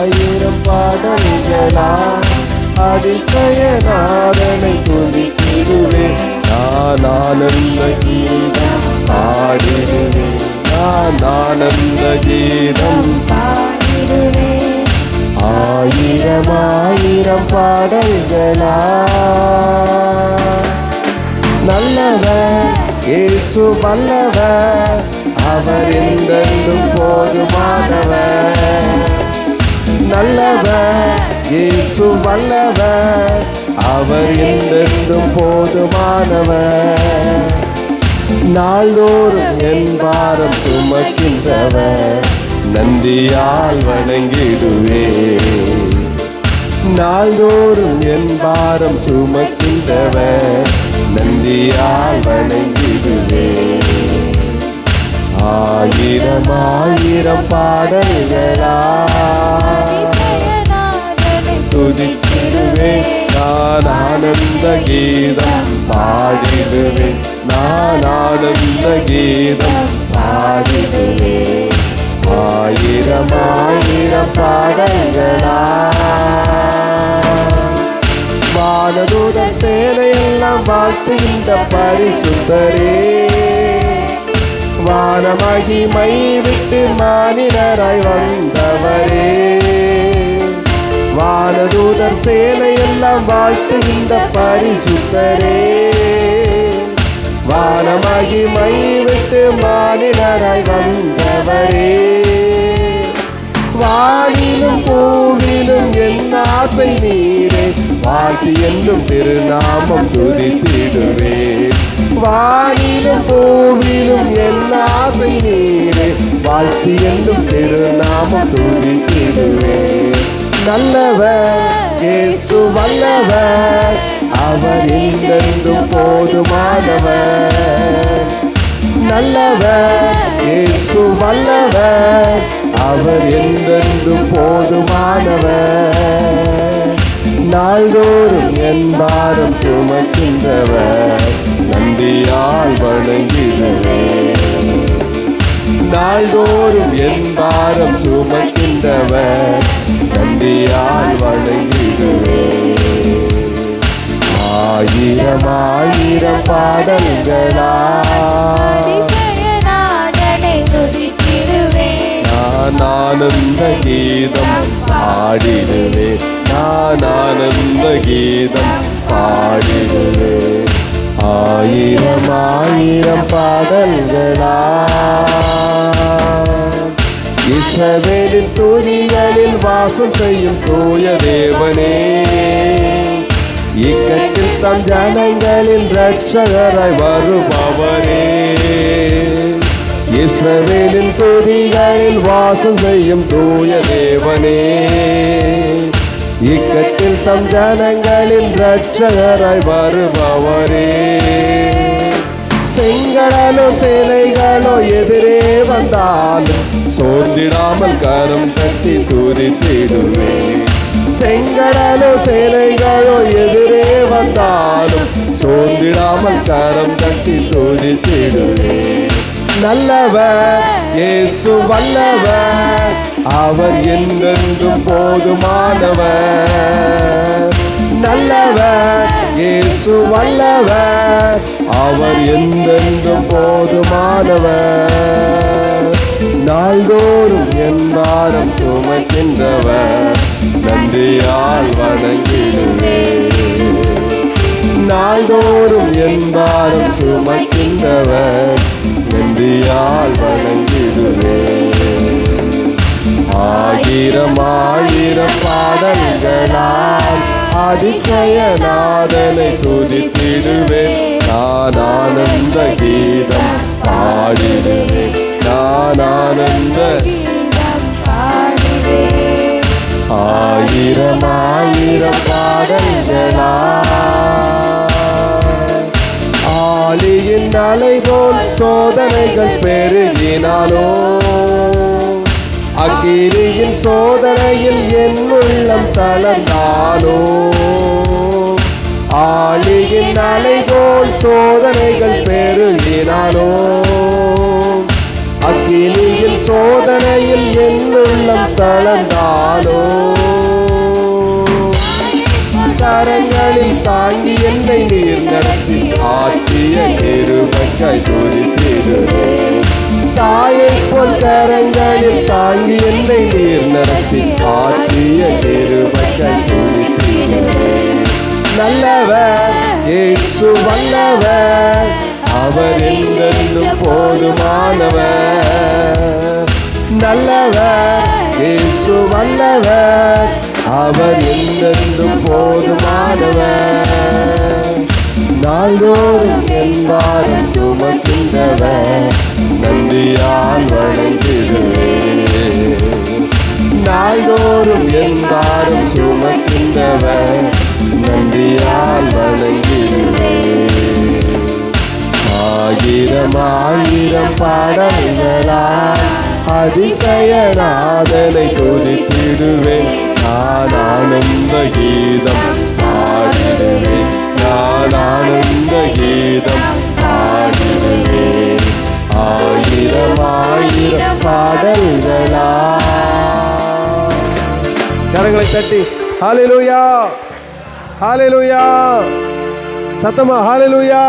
ஆயிரம் பாடல்களா அதிசய நாதனை துதித்திடுவேன் நான் ஆனந்த கீதம் பாடிடுவேன் நான் ஆனந்த கீதம் ஆயிரம் ஆயிரம் பாடல்களா. நல்லவர் இயேசு வல்லவர் அவர் என்றென்றும் போதுமானவர். நல்லவர் இயேசு வல்லவர் அவர் என்றென்றும் போதுமானவர். நாள்தோறும் என் பாரம் சுமக்கின்றவர் நந்தியால் வணங்கிடுவே நாள்தோறும் என் பாரம் சுமக்கின்றவர் நந்தியால் வணங்கிடுவே ஆயிரம் ஆயிரம் பாடல்களா ஆயிரமாயிரம் ஆயிரம் பாடல்களா வானதூத சேனையெல்லாம் வாழ்த்துகின்ற பரிசுத்தரே. வானமாகி விட்டு மாநிலராய் வந்தவரே. வானதூதர் சேனையெல்லாம் வாழ்த்துகின்ற பரிசுத்தரே. வானமகிமை விட்டு மாநிலராய் வந்தவரே. ஆசை நீரே வாழ்த்து என்றும் திருநாமம் துதித்திடுவே வானிலும் பூவிலும் என் ஆசை நீரே வாழ்த்து என்றும் திருநாமம் துதித்திடுவே நல்லவர் இயேசு வல்லவர் அவர் என்றென்றும் போதுமானவர். நல்லவர் இயேசு வல்லவர் அவர் என்றென்றும் போதுமானவர். நாள்தோறும் என் பாரம் சுமக்கின்றவர். நந்தியால் வணங்கிடுவேன் நாள்தோறும் என் பாரம் சுமக்கின்றவர். நந்தியால் வணங்கிடுவேன் ஆயிரம் ஆயிரம் பாடல்களா நான் ஆனந்த கீதம் பாடிடுவேன். நான் ஆனந்த கீதம் பாடிடுவேன் ஆயிரம் ஆயிரம் பாடல்களா. இசவேலின் துணிகளில் வாசம் செய்யும் தூய தேவனே. இக்கட்டில் தம் ஜனங்களின் ரட்சகராய் வருபவரே இஸ்ரவேலின் துதிகளில் வாசம் செய்யும் தூய தேவனே. இக்கட்டில் தம் ஜனங்களின் ரட்சகராய் வருபவரே செங்கடலோ சேலைகளோ எதிரே வந்தாலும் சோர்ந்திடாமல் கரம் கட்டி துதித்திடுவே செங்கடலோ சேலைகளோ எதிரே வந்தாலும் சோர்ந்திடாமல் கரம் கட்டி துதித்திடுவே நல்லவர் இயேசு வல்லவர். அவர் என்றென்றும் போதுமானவர். நல்லவர். இயேசு வல்லவர். அவர் என்றென்றும் போதுமானவர். நாள்தோறும் என் பாரம் சுமக்கின்றவர். நன்றியால் வணங்கிடுவேன். நாள்தோறும் என் பாரம் சுமக்கின்றவர். நன்றியால் வணங்கிடுவே ஆயிரம் ஆயிரம் பாடல்களால் அதிசயநாதனை துதித்திடுவேன். நான் ஆனந்த கீதம் பாடி ஆளியின் அலைபோல் சோதனைகள் பெருகினாலோ. அக்கிரியின் சோதனையில் என் உள்ளம் தளர்ந்தாலோ. ஆளியின் அலைபோல் சோதனைகள் பெருகினாலோ. அக்கினியில் சோதனையில் என் உள்ளம் தளர்ந்தாலோ. கரங்களில் தாங்கி என்னை நீர் நடத்தி ஆற்றிய கிருபைக்காய் துதித்திடுவேன் தாயை போல் கரங்களில் தாங்கி என்னை நீர் நடத்தி ஆற்றிய கிருபைக்காய் துதித்திடுவேன் நல்லவர் இயேசு வல்லவர் அவர் என்றென்றும் போதுமானவர். நல்லவர் இயேசு வல்லவர் அவர் என்றென்றும் போதுமானவர். நாள்தோறும் என் சுமக்கின்றவர். நந்தியால் வணங்கிடுவேன் நாள்தோறும் என் சுமக்கின்றவர். நந்தியால் வணங்கிடுவேன் ஆயிரம் ஆயிரம் பாடல்களால் அதிசயநாதனை குறிப்பிடுவேன் நான் ஆனந்த கீதம் பாடிடுவேன் நான் ஆனந்த கீதம் பாடிடுவேன் ஆயிரம் ஆயிரம் பாடல்களா. கரங்களை தட்டி. ஹாலிலூயா ஹாலிலூயா சத்தமா ஹாலிலூயா